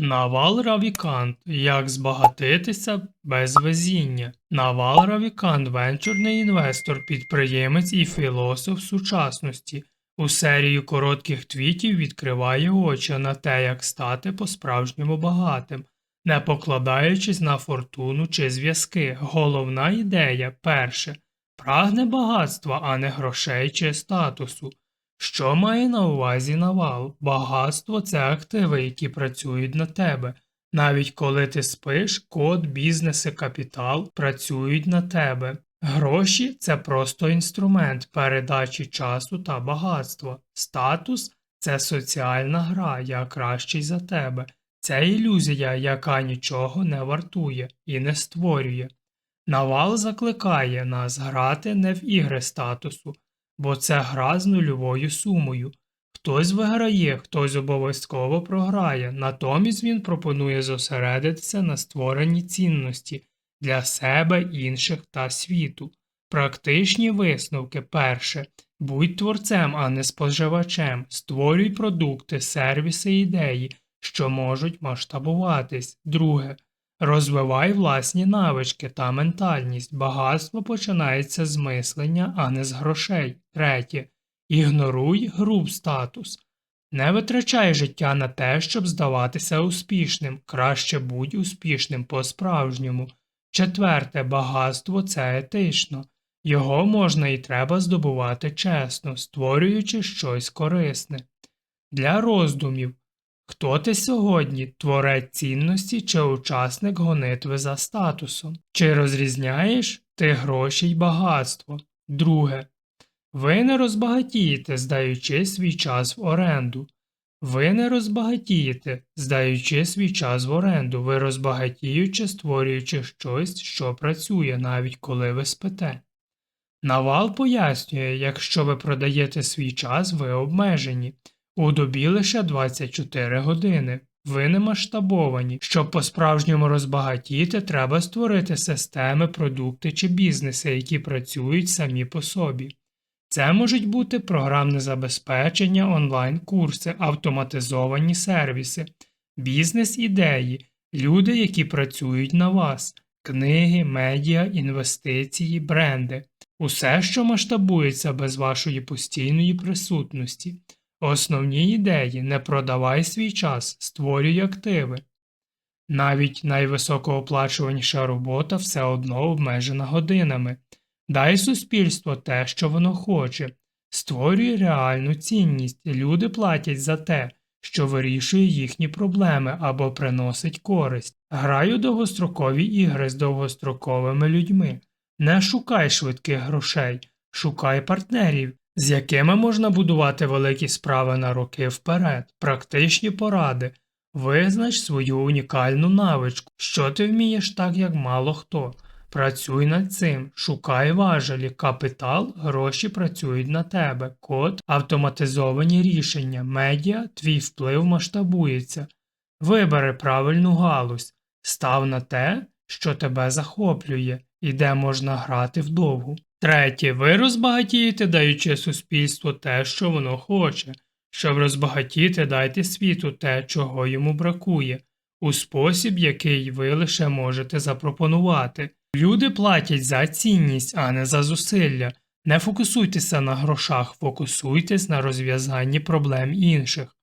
Навал Равікант. Як збагатитися без везіння. Навал Равікант венчурний інвестор, підприємець і філософ сучасності. У серію коротких твітів відкриває очі на те, як стати по-справжньому багатим, не покладаючись на фортуну чи зв'язки. Головна ідея перше прагне багатства, а не грошей чи статусу. Що має на увазі навал? Багатство це активи, які працюють на тебе. Навіть коли ти спиш, код, бізнес і капітал працюють на тебе. Гроші це просто інструмент передачі часу та багатства. Статус це соціальна гра, я кращий за тебе. Це ілюзія, яка нічого не вартує і не створює. Навал закликає нас грати не в ігри статусу, бо це гра з нульовою сумою. Хтось виграє, хтось обов'язково програє, натомість він пропонує зосередитися на створенні цінності для себе, інших та світу. Практичні висновки перше. Будь творцем, а не споживачем, створюй продукти, сервіси ідеї, що можуть масштабуватись. Друге. Розвивай власні навички та ментальність. Багатство починається з мислення, а не з грошей. Третє. Ігноруй груб статус. Не витрачай життя на те, щоб здаватися успішним. Краще будь успішним по-справжньому. Четверте. Багатство це етично. Його можна і треба здобувати чесно, створюючи щось корисне. Для роздумів. Хто ти сьогодні, творець цінності чи учасник гонитви за статусом? Чи розрізняєш ти гроші й багатство? Друге. Ви не розбагатієте, здаючи свій час в оренду. Ви не розбагатієте, здаючи свій час в оренду, ви розбагатіючи, створюючи щось, що працює, навіть коли ви спите. Навал пояснює, якщо ви продаєте свій час, ви обмежені. У добі лише 24 години. Ви не масштабовані. Щоб по-справжньому розбагатіти, треба створити системи, продукти чи бізнеси, які працюють самі по собі. Це можуть бути програмне забезпечення, онлайн-курси, автоматизовані сервіси, бізнес-ідеї, люди, які працюють на вас, книги, медіа, інвестиції, бренди, усе, що масштабується без вашої постійної присутності. Основні ідеї не продавай свій час, створюй активи. Навіть найвисокооплачуваніша робота все одно обмежена годинами. Дай суспільству те, що воно хоче, створюй реальну цінність, люди платять за те, що вирішує їхні проблеми або приносить користь. Грай у довгострокові ігри з довгостроковими людьми. Не шукай швидких грошей, шукай партнерів, з якими можна будувати великі справи на роки вперед, практичні поради. Визнач свою унікальну навичку, що ти вмієш так, як мало хто. Працюй над цим, шукай важелі, капітал, гроші працюють на тебе, код, автоматизовані рішення, медіа, твій вплив масштабується. Вибери правильну галузь, став на те, що тебе захоплює, і де можна грати вдовгу. Третє, ви розбагатієте, даючи суспільству те, що воно хоче. Щоб розбагатіти, дайте світу те, чого йому бракує, у спосіб, який ви лише можете запропонувати. Люди платять за цінність, а не за зусилля. Не фокусуйтеся на грошах, фокусуйтесь на розв'язанні проблем інших.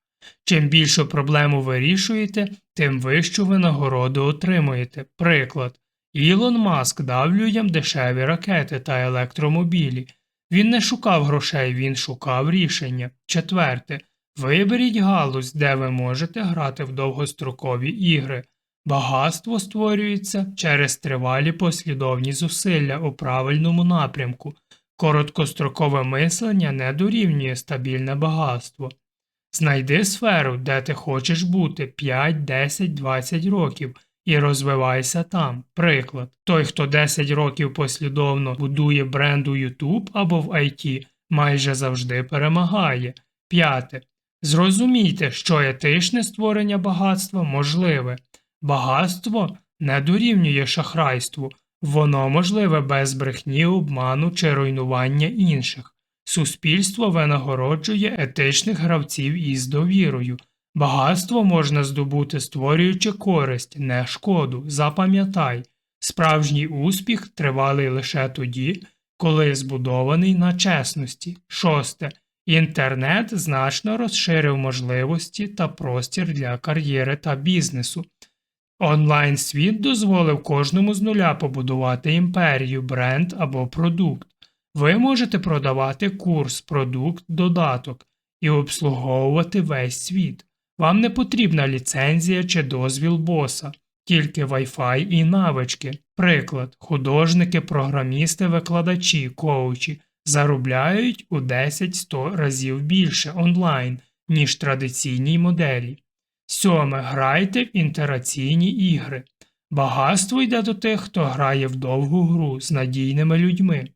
Чим більшу проблему вирішуєте, тим вищу винагороду отримуєте. Приклад. Ілон Маск дав людям дешеві ракети та електромобілі. Він не шукав грошей, він шукав рішення. Четверте. Виберіть галузь, де ви можете грати в довгострокові ігри. Багатство створюється через тривалі послідовні зусилля у правильному напрямку. Короткострокове мислення не дорівнює стабільне багатство. Знайди сферу, де ти хочеш бути 5, 10, 20 років і розвивайся там. Приклад, той, хто 10 років послідовно будує бренду YouTube або в IT, майже завжди перемагає. П'яте. Зрозумійте, що етичне створення багатства можливе. Багатство не дорівнює шахрайству, воно можливе без брехні, обману чи руйнування інших. Суспільство винагороджує етичних гравців із довірою. Багатство можна здобути, створюючи користь, не шкоду. Запам'ятай, справжній успіх тривалий лише тоді, коли збудований на чесності. Шосте. Інтернет значно розширив можливості та простір для кар'єри та бізнесу. Онлайн світ дозволив кожному з нуля побудувати імперію, бренд або продукт. Ви можете продавати курс, продукт, додаток і обслуговувати весь світ. Вам не потрібна ліцензія чи дозвіл боса, тільки Wi-Fi і навички. Приклад, художники, програмісти, викладачі, коучі заробляють у 10-100 разів більше онлайн, ніж традиційній моделі. Сьоме. Грайте в інтераційні ігри. Багатство йде до тих, хто грає в довгу гру з надійними людьми.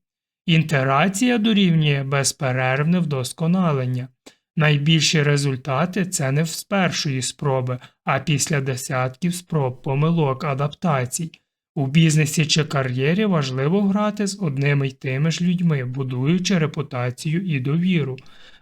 Інтерація дорівнює безперервне вдосконалення. Найбільші результати це не з першої спроби, а після десятків спроб, помилок, адаптацій. У бізнесі чи кар'єрі важливо грати з одними й тими ж людьми, будуючи репутацію і довіру.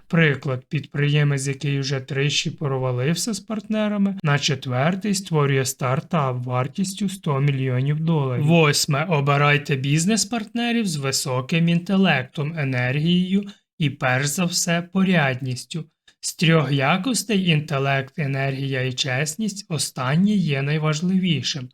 Приклад, підприємець, який вже тричі провалився з партнерами, на четвертий створює стартап вартістю 100 мільйонів доларів. Восьме. Обирайте бізнес-партнерів з високим інтелектом, енергією і, перш за все, порядністю. З трьох якостей інтелект, енергія і чесність останнє є найважливішим.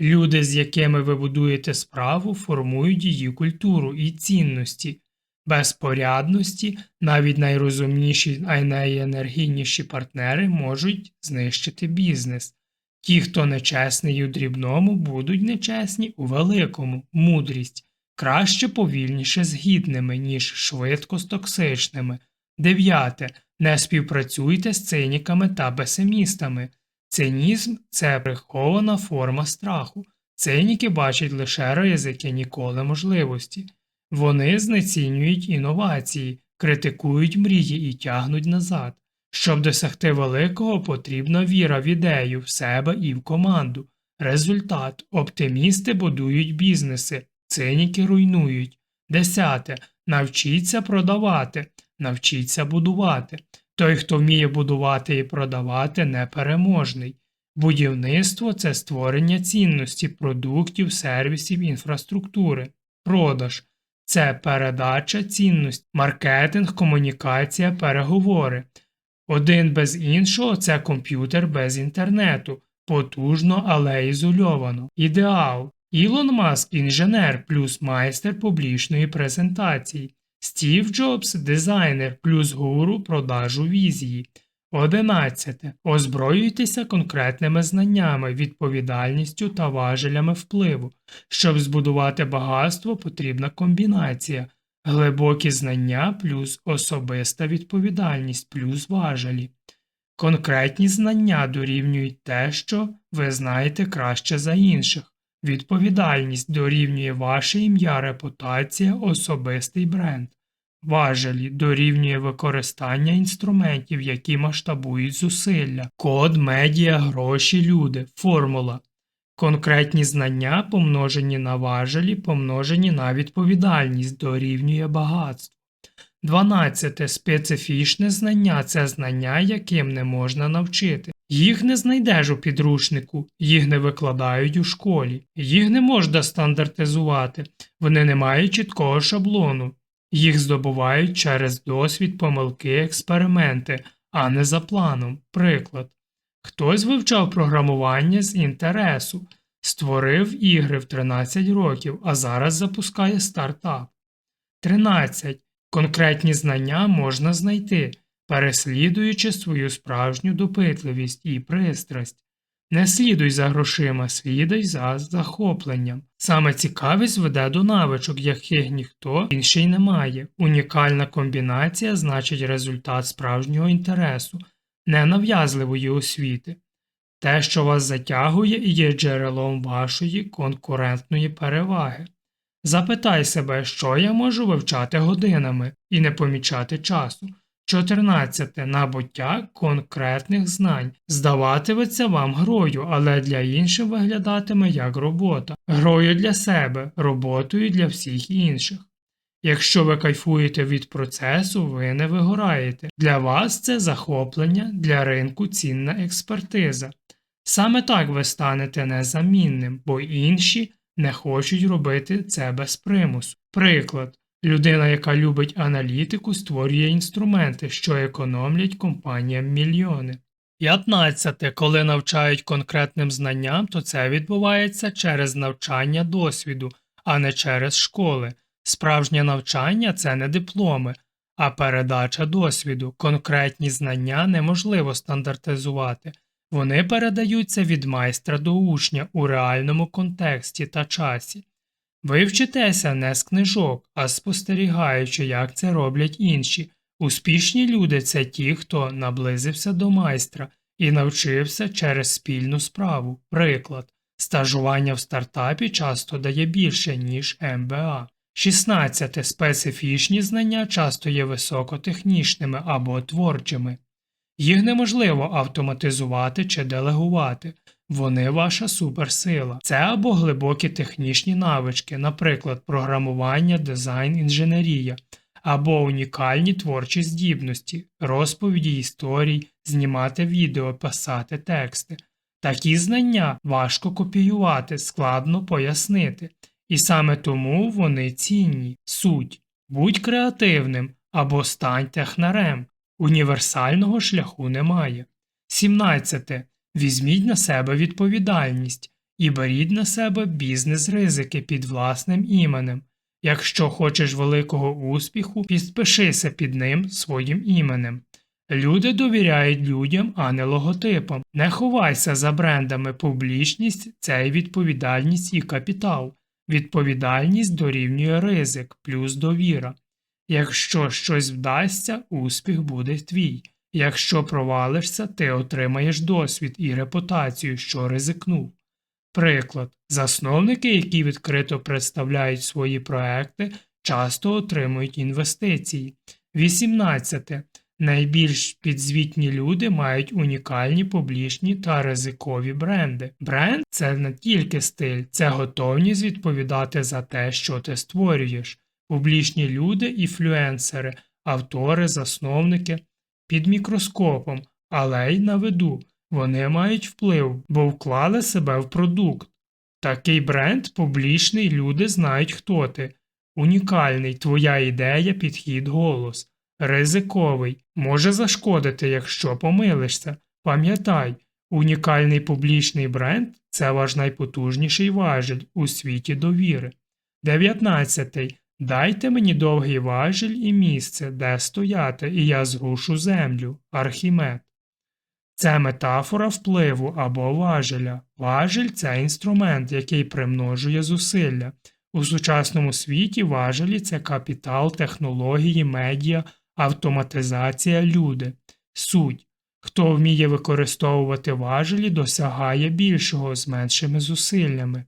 Люди, з якими ви будуєте справу, формують її культуру і цінності. Без порядності навіть найрозумніші, а й найенергійніші партнери можуть знищити бізнес. Ті, хто нечесний у дрібному, будуть нечесні у великому, мудрість, краще повільніше з гідними, ніж швидко з токсичними. Дев'яте. Не співпрацюйте з циніками та песимістами. Цинізм це прихована форма страху. Циніки бачать лише ризики, ніколи можливості. Вони знецінюють інновації, критикують мрії і тягнуть назад. Щоб досягти великого, потрібна віра в ідею, в себе і в команду. Результат оптимісти будують бізнеси, циніки руйнують. Десяте. Навчіться продавати, навчіться будувати. Той, хто вміє будувати і продавати, непереможний. Будівництво це створення цінності, продуктів, сервісів, інфраструктури, продаж це передача цінності, маркетинг, комунікація, переговори. Один без іншого це комп'ютер без інтернету, потужно, але ізольовано. Ідеал. Ілон Маск інженер плюс майстер публічної презентації. Стів Джобс дизайнер плюс гуру продажу візії. 11. Озброюйтеся конкретними знаннями, відповідальністю та важелями впливу. Щоб збудувати багатство, потрібна комбінація глибокі знання плюс особиста відповідальність плюс важелі. Конкретні знання дорівнюють те, що ви знаєте краще за інших. Відповідальність дорівнює ваше ім'я, репутація, особистий бренд. Важелі дорівнює використання інструментів, які масштабують зусилля, код, медіа, гроші, люди, формула. Конкретні знання, помножені на важелі, помножені на відповідальність, дорівнює багатство. 12. Специфічне знання це знання, яким не можна навчити. Їх не знайдеш у підручнику, їх не викладають у школі, їх не можна стандартизувати, вони не мають чіткого шаблону. Їх здобувають через досвід, помилки, експерименти, а не за планом. Приклад. Хтось вивчав програмування з інтересу, створив ігри в 13 років, а зараз запускає стартап. 13. Конкретні знання можна знайти, переслідуючи свою справжню допитливість і пристрасть. Не слідуй за грошима, слідуй за захопленням. Саме цікавість веде до навичок, яких ніхто інший не має. Унікальна комбінація значить результат справжнього інтересу, ненав'язливої освіти. Те, що вас затягує, є джерелом вашої конкурентної переваги. Запитай себе, що я можу вивчати годинами і не помічати часу. 14. Набуття конкретних знань. Здаватиметься вам грою, але для інших виглядатиме як робота. Грою для себе, роботою для всіх інших. Якщо ви кайфуєте від процесу, ви не вигораєте. Для вас це захоплення, для ринку цінна експертиза. Саме так ви станете незамінним, бо інші не хочуть робити це без примусу. Приклад. Людина, яка любить аналітику, створює інструменти, що економлять компаніям мільйони. 15. Коли навчають конкретним знанням, то це відбувається через навчання досвіду, а не через школи. Справжнє навчання це не дипломи, а передача досвіду. Конкретні знання неможливо стандартизувати. Вони передаються від майстра до учня у реальному контексті та часі. Ви вчитеся не з книжок, а спостерігаючи, як це роблять інші. Успішні люди це ті, хто наблизився до майстра і навчився через спільну справу. Приклад, стажування в стартапі часто дає більше, ніж МБА. 16. Специфічні знання часто є високотехнічними або творчими. Їх неможливо автоматизувати чи делегувати. Вони ваша суперсила. Це або глибокі технічні навички, наприклад, програмування, дизайн, інженерія, або унікальні творчі здібності, розповіді історій, знімати відео, писати тексти. Такі знання важко копіювати, складно пояснити. І саме тому вони цінні. Суть. Будь креативним або стань технарем. Універсального шляху немає. 17. Візьміть на себе відповідальність і беріть на себе бізнес-ризики під власним іменем. Якщо хочеш великого успіху, підпишися під ним своїм іменем. Люди довіряють людям, а не логотипам. Не ховайся за брендами публічність це і відповідальність і капітал. Відповідальність дорівнює ризик плюс довіра. Якщо щось вдасться, успіх буде твій. Якщо провалишся, ти отримаєш досвід і репутацію, що ризикнув. Приклад, засновники, які відкрито представляють свої проекти, часто отримують інвестиції. 18. Найбільш підзвітні люди мають унікальні публічні та ризикові бренди. Бренд це не тільки стиль, це готовність відповідати за те, що ти створюєш. Публічні люди, іфлюенсери, автори, засновники під мікроскопом, але й на виду. Вони мають вплив, бо вклали себе в продукт. Такий бренд публічний, люди знають, хто ти. Унікальний твоя ідея, підхід, голос. Ризиковий, може зашкодити, якщо помилишся. Пам'ятай, унікальний публічний бренд це ваш найпотужніший важіль у світі довіри. 19. Дайте мені довгий важіль і місце, де стояти, і я зрушу землю. Архімед. Це метафора впливу або важеля. Важель це інструмент, який примножує зусилля. У сучасному світі важелі це капітал, технології, медіа, автоматизація, люди. Суть. Хто вміє використовувати важелі, досягає більшого з меншими зусиллями.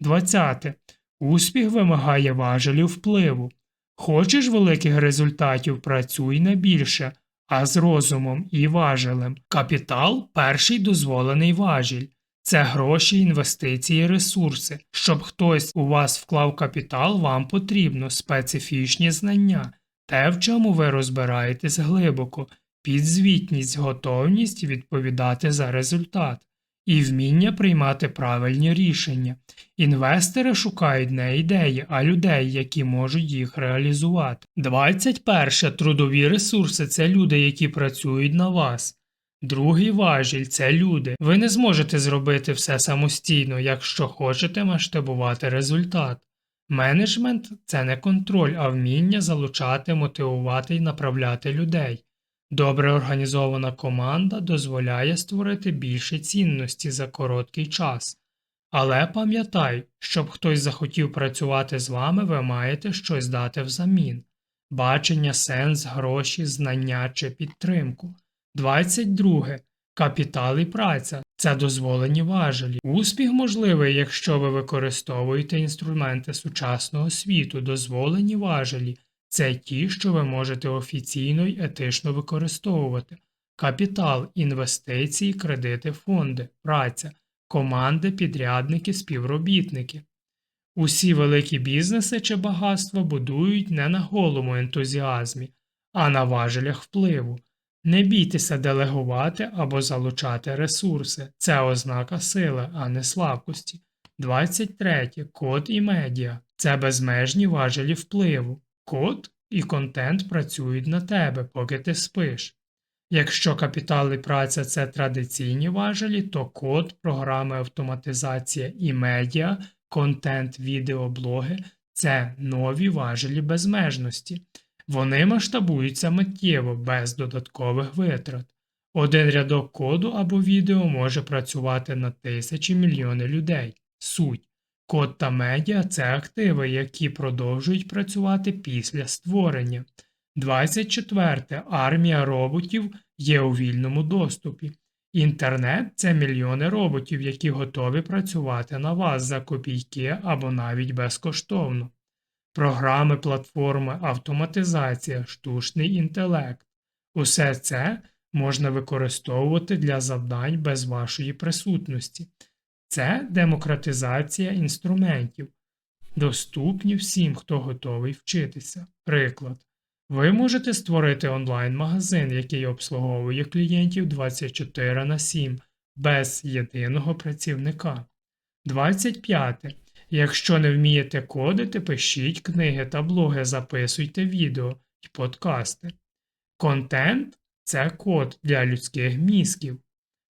20. Успіх вимагає важелів впливу. Хочеш великих результатів, працюй на більше, а з розумом і важелем. Капітал перший дозволений важіль. Це гроші, інвестиції, ресурси. Щоб хтось у вас вклав капітал, вам потрібно специфічні знання, те, в чому ви розбираєтесь глибоко, підзвітність, готовність відповідати за результат і вміння приймати правильні рішення. Інвестори шукають не ідеї, а людей, які можуть їх реалізувати. 21. Трудові ресурси це люди, які працюють на вас. Другий важіль це люди. Ви не зможете зробити все самостійно, якщо хочете масштабувати результат. Менеджмент це не контроль, а вміння залучати, мотивувати і направляти людей. Добре організована команда дозволяє створити більше цінності за короткий час. Але пам'ятай, щоб хтось захотів працювати з вами, ви маєте щось дати взамін бачення, сенс, гроші, знання чи підтримку. 22. Капітал і праця це дозволені важелі. Успіх можливий, якщо ви використовуєте інструменти сучасного світу, дозволені важелі. Це ті, що ви можете офіційно й етично використовувати: капітал, інвестиції, кредити, фонди, праця, команди, підрядники, співробітники. Усі великі бізнеси чи багатства будують не на голому ентузіазмі, а на важелях впливу. Не бійтеся делегувати або залучати ресурси. Це ознака сили, а не слабкості. 23. Код і медіа це безмежні важелі впливу. Код і контент працюють на тебе, поки ти спиш. Якщо капітал і праця це традиційні важелі, то код, програми автоматизація і медіа, контент, відеоблоги це нові важелі безмежності. Вони масштабуються миттєво, без додаткових витрат. Один рядок коду або відео може працювати на тисячі мільйони людей. Суть. Код та медіа це активи, які продовжують працювати після створення. 24. Армія роботів є у вільному доступі. Інтернет це мільйони роботів, які готові працювати на вас за копійки або навіть безкоштовно. Програми, платформи, автоматизація, штучний інтелект. Усе це можна використовувати для завдань без вашої присутності. Це демократизація інструментів, доступні всім, хто готовий вчитися. Приклад. Ви можете створити онлайн-магазин, який обслуговує клієнтів 24 на 7 без єдиного працівника. 25. Якщо не вмієте кодити, пишіть книги та блоги, записуйте відео і подкасти. Контент це код для людських мізків.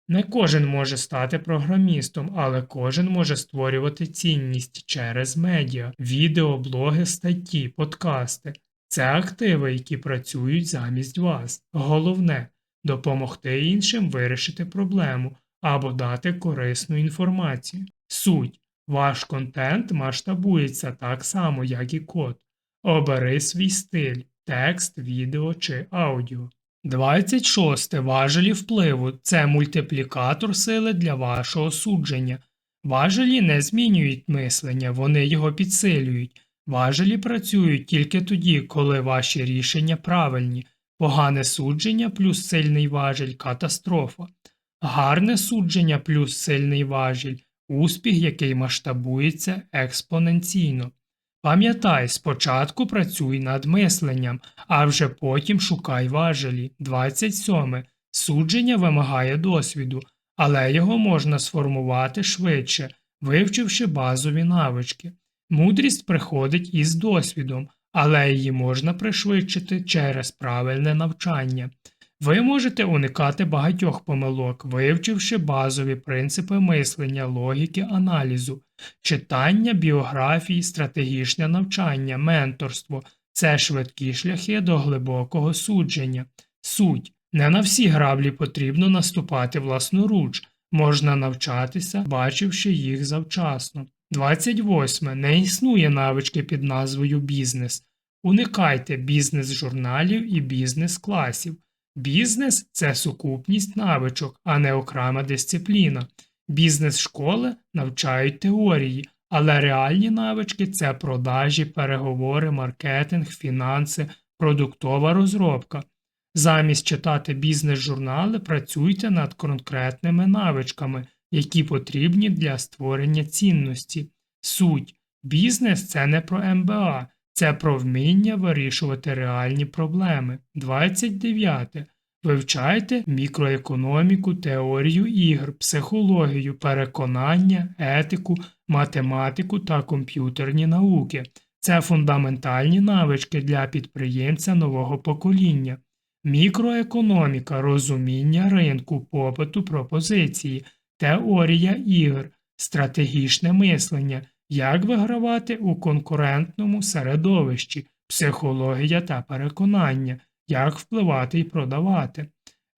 Не кожен може стати програмістом, але кожен може створювати цінність через медіа, відео, блоги, статті, подкасти. Це активи, які працюють замість вас. Головне допомогти іншим вирішити проблему або дати корисну інформацію. Суть ваш контент масштабується так само, як і код. Обери свій стиль, текст, відео чи аудіо. 26. Важелі впливу це мультиплікатор сили для вашого судження. Важелі не змінюють мислення, вони його підсилюють. Важелі працюють тільки тоді, коли ваші рішення правильні, погане судження плюс сильний важіль катастрофа, гарне судження плюс сильний важіль успіх, який масштабується експоненційно. Пам'ятай, спочатку працюй над мисленням, а вже потім шукай важелі. 27. Судження вимагає досвіду, але його можна сформувати швидше, вивчивши базові навички. Мудрість приходить із досвідом, але її можна пришвидшити через правильне навчання. Ви можете уникати багатьох помилок, вивчивши базові принципи мислення, логіки, аналізу, читання, біографії, стратегічне навчання, менторство це швидкі шляхи до глибокого судження. Суть не на всі граблі потрібно наступати власноруч, можна навчатися, бачивши їх завчасно. 28. Не існує навички під назвою бізнес. Уникайте бізнес-журналів і бізнес-класів. Бізнес це сукупність навичок, а не окрема дисципліна. Бізнес-школи навчають теорії, але реальні навички це продажі, переговори, маркетинг, фінанси, продуктова розробка. Замість читати бізнес-журнали працюйте над конкретними навичками, які потрібні для створення цінності. Суть бізнес це не про МБА, це про вміння вирішувати реальні проблеми. 29. Вивчайте мікроекономіку, теорію ігр, психологію, переконання, етику, математику та комп'ютерні науки. Це фундаментальні навички для підприємця нового покоління. Мікроекономіка, розуміння ринку, попиту, пропозиції, теорія ігр, стратегічне мислення, як вигравати у конкурентному середовищі, психологія та переконання, як впливати і продавати,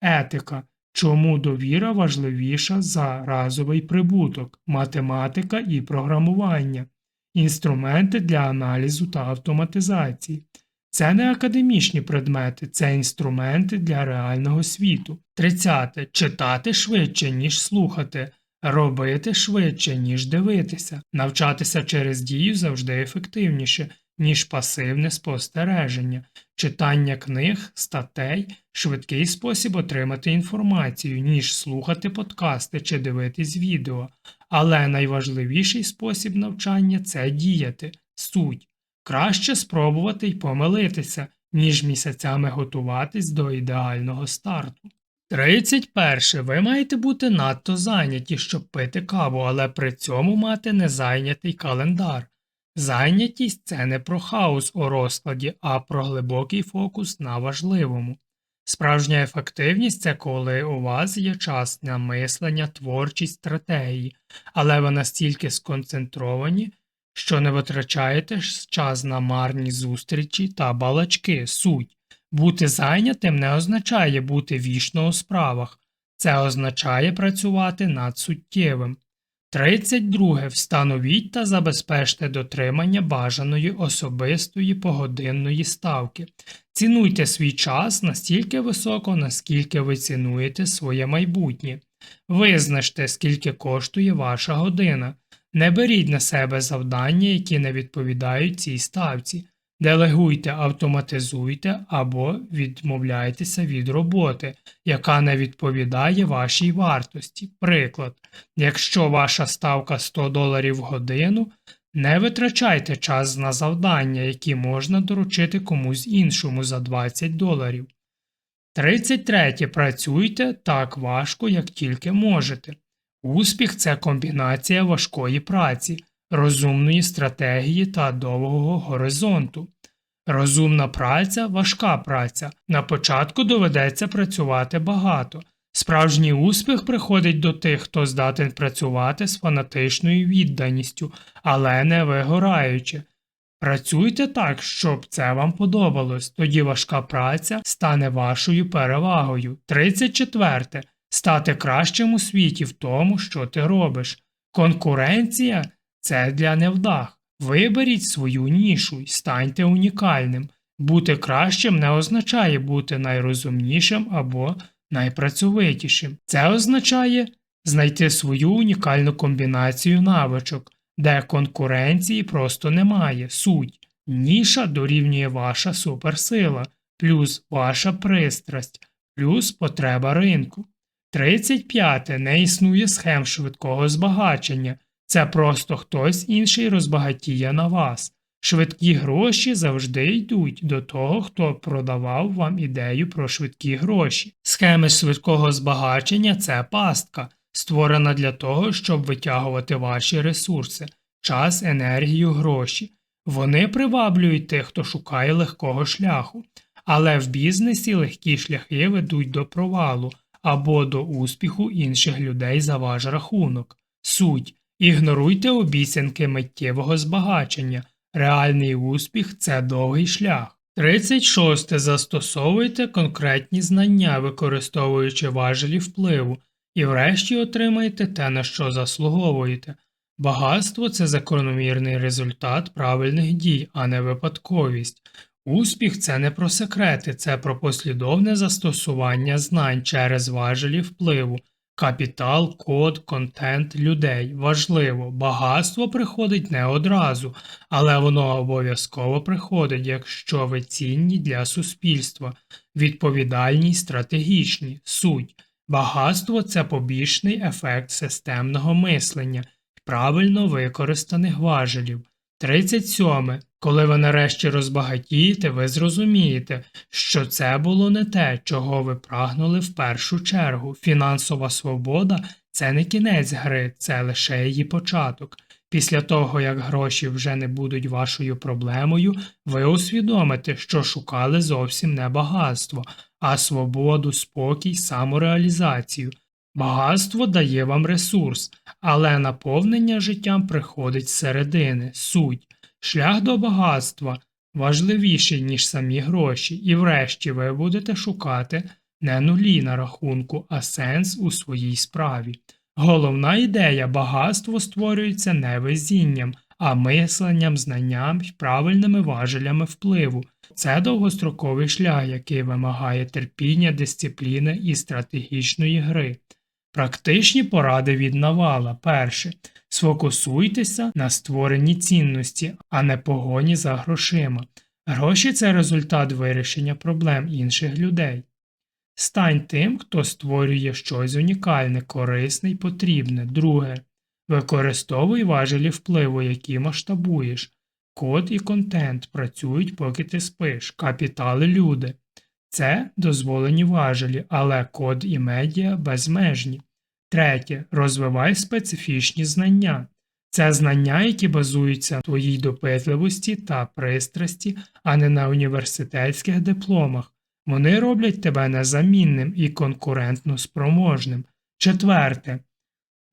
етика, чому довіра важливіша за разовий прибуток, математика і програмування, інструменти для аналізу та автоматизації. Це не академічні предмети, це інструменти для реального світу. 30. Читати швидше, ніж слухати. Робити швидше, ніж дивитися, навчатися через дію завжди ефективніше. ніж пасивне спостереження, читання книг, статей, швидкий спосіб отримати інформацію, ніж слухати подкасти чи дивитись відео. Але найважливіший спосіб навчання це діяти, суть. Краще спробувати й помилитися, ніж місяцями готуватись до ідеального старту. 31. Ви маєте бути надто зайняті, щоб пити каву, але при цьому мати незайнятий календар. Зайнятість це не про хаос у розкладі, а про глибокий фокус на важливому. Справжня ефективність це коли у вас є час на мислення, творчість, стратегії, але ви настільки сконцентровані, що не витрачаєте час на марні зустрічі та балачки, суть. Бути зайнятим не означає бути вічно у справах, це означає працювати над суттєвим. 32. Встановіть та забезпечте дотримання бажаної особистої погодинної ставки. Цінуйте свій час настільки високо, наскільки ви цінуєте своє майбутнє. Визначте, скільки коштує ваша година. Не беріть на себе завдання, які не відповідають цій ставці. Делегуйте, автоматизуйте або відмовляйтеся від роботи, яка не відповідає вашій вартості. Приклад, якщо ваша ставка 100 доларів в годину, не витрачайте час на завдання, які можна доручити комусь іншому за 20 доларів. 33. Працюйте так важко, як тільки можете. Успіх це комбінація важкої праці, розумної стратегії та довгого горизонту. Розумна праця важка праця. На початку доведеться працювати багато. Справжній успіх приходить до тих, хто здатен працювати з фанатичною відданістю, але не вигораючи. Працюйте так, щоб це вам подобалось, тоді важка праця стане вашою перевагою. 34. Стати кращим у світі в тому, що ти робиш. Конкуренція це для невдах. Виберіть свою нішу і станьте унікальним. Бути кращим не означає бути найрозумнішим або найпрацьовитішим. Це означає знайти свою унікальну комбінацію навичок, де конкуренції просто немає. Суть. Ніша дорівнює ваша суперсила, плюс ваша пристрасть, плюс потреба ринку. 35. Не існує схем швидкого збагачення. Це просто хтось інший розбагатіє на вас. Швидкі гроші завжди йдуть до того, хто продавав вам ідею про швидкі гроші. Схеми швидкого збагачення це пастка, створена для того, щоб витягувати ваші ресурси, час, енергію, гроші. Вони приваблюють тих, хто шукає легкого шляху, але в бізнесі легкі шляхи ведуть до провалу або до успіху інших людей за ваш рахунок. Суть ігноруйте обіцянки миттєвого збагачення. Реальний успіх це довгий шлях. 36. Застосовуйте конкретні знання, використовуючи важелі впливу, і врешті отримайте те, на що заслуговуєте. Багатство це закономірний результат правильних дій, а не випадковість. Успіх це не про секрети, це про послідовне застосування знань через важелі впливу. Капітал, код, контент людей важливо. Багатство приходить не одразу, але воно обов'язково приходить, якщо ви цінні для суспільства, відповідальні й стратегічні. Суть. Багатство це побічний ефект системного мислення, правильно використаних важелів. 37. Коли ви нарешті розбагатієте, ви зрозумієте, що це було не те, чого ви прагнули в першу чергу. Фінансова свобода це не кінець гри, це лише її початок. Після того, як гроші вже не будуть вашою проблемою, ви усвідомите, що шукали зовсім не багатство, а свободу, спокій, самореалізацію. Багатство дає вам ресурс, але наповнення життям приходить з середини, суть. Шлях до багатства важливіший, ніж самі гроші, і врешті ви будете шукати не нулі на рахунку, а сенс у своїй справі. Головна ідея багатство створюється не везінням, а мисленням, знанням і правильними важелями впливу. Це довгостроковий шлях, який вимагає терпіння, дисципліни і стратегічної гри. Практичні поради від Навала. Перше. Сфокусуйтеся на створенні цінності, а не погоні за грошима. Гроші це результат вирішення проблем інших людей. Стань тим, хто створює щось унікальне, корисне й потрібне. Друге. Використовуй важелі впливу, які масштабуєш. Код і контент працюють, поки ти спиш. Капітали люди. Це дозволені важелі, але код і медіа безмежні. Третє. Розвивай специфічні знання. Це знання, які базуються на твоїй допитливості та пристрасті, а не на університетських дипломах. Вони роблять тебе незамінним і конкурентно спроможним. Четверте.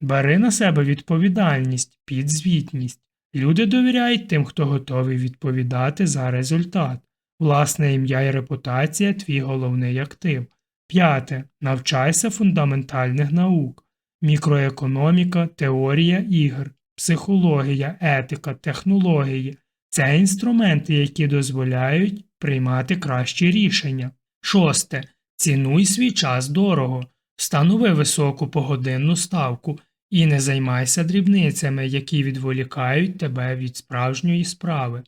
Бери на себе відповідальність, підзвітність. Люди довіряють тим, хто готовий відповідати за результат. Власне ім'я і репутація твій головний актив. П'яте. Навчайся фундаментальних наук. Мікроекономіка, теорія ігр, психологія, етика, технології це інструменти, які дозволяють приймати кращі рішення. Шосте. Цінуй свій час дорого. Встанови високу погодинну ставку і не займайся дрібницями, які відволікають тебе від справжньої справи.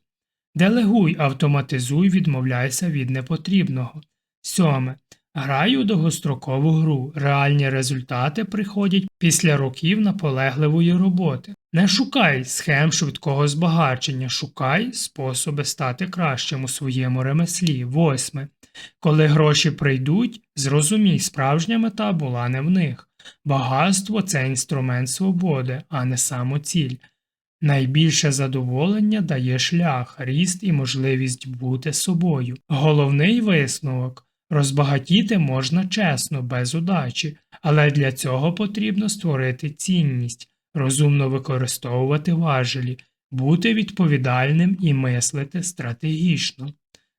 Делегуй, автоматизуй, відмовляйся від непотрібного. Сьоме. Грай у довгострокову гру. Реальні результати приходять після років наполегливої роботи. Не шукай схем швидкого збагачення, шукай способи стати кращим у своєму ремеслі. Восьме. Коли гроші прийдуть, зрозумій, справжня мета була не в них. Багатство це інструмент свободи, а не самоціль. Найбільше задоволення дає шлях, ріст і можливість бути собою. Головний висновок розбагатіти можна чесно, без удачі, але для цього потрібно створити цінність, розумно використовувати важелі, бути відповідальним і мислити стратегічно.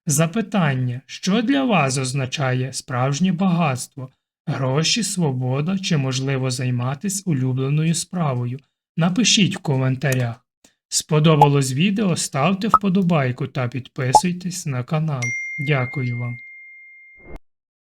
Запитання, що для вас означає справжнє багатство, гроші, свобода чи можливо займатися улюбленою справою? Напишіть в коментарях. Сподобалось відео, ставте вподобайку та підписуйтесь на канал. Дякую вам.